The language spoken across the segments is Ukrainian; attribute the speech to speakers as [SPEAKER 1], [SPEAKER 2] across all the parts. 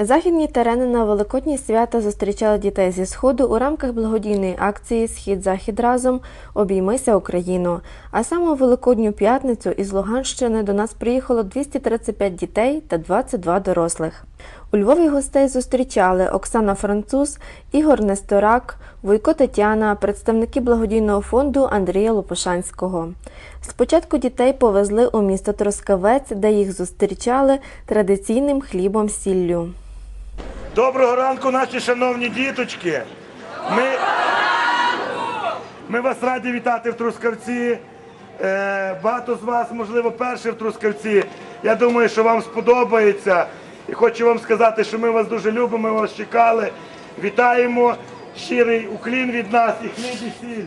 [SPEAKER 1] Західні терени на Великодні свята зустрічали дітей зі сходу у рамках благодійної акції Схід Захід разом Обіймися Україну. А саме у Великодню п'ятницю із Луганщини до нас приїхало 235 дітей та 22 дорослих. У Львові гостей зустрічали Оксана Француз, Ігор Несторак, Вуйко Тетяна, представники благодійного фонду Андрія Лопушанського. Спочатку дітей повезли у місто Троскавець, де їх зустрічали традиційним хлібом сіллю.
[SPEAKER 2] Доброго ранку, наші шановні діточки. Ми, ми вас раді вітати в Трускавці. Е, багато з вас, можливо, перші в Трускавці. Я думаю, що вам сподобається. І хочу вам сказати, що ми вас дуже любимо, ми вас чекали. Вітаємо. Щирий уклін від нас і хліб і сіль.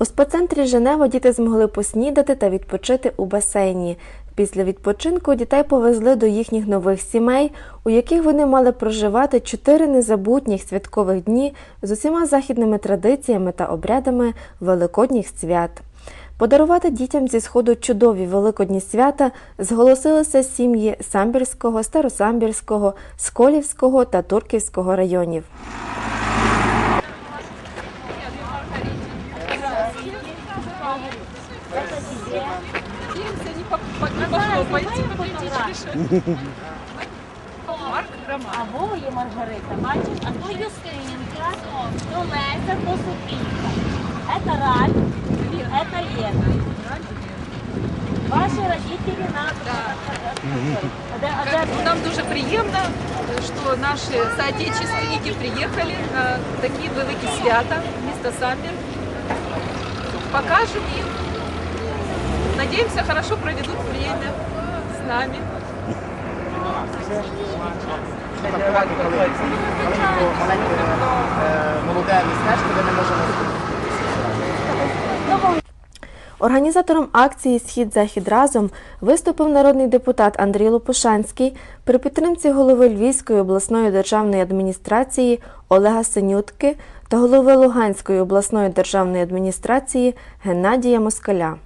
[SPEAKER 1] У спеццентрі Женева діти змогли поснідати та відпочити у басейні. Після відпочинку дітей повезли до їхніх нових сімей, у яких вони мали проживати чотири незабутніх святкових дні з усіма західними традиціями та обрядами великодніх свят. Подарувати дітям зі сходу чудові великодні свята зголосилися сім'ї Самбірського, Старосамбірського, Сколівського та Турківського районів.
[SPEAKER 3] А во є Маргарита, бачиш? А то Юстинка, то Леся, то Софійка. Это Ральф, это Лена. Ваші родителі нас... А де- а де-
[SPEAKER 4] Ну, Нам дуже приємно, що наші соотечественники приїхали на такі великі свята в місто Самбір. Покажемо їм. Надеемся, хорошо проведут время с нами.
[SPEAKER 5] де ми можемо
[SPEAKER 1] Організатором акції Схід Захід разом виступив народний депутат Андрій Лопушанський при підтримці голови Львівської обласної державної адміністрації Олега Синютки та голови Луганської обласної державної адміністрації Геннадія Москаля.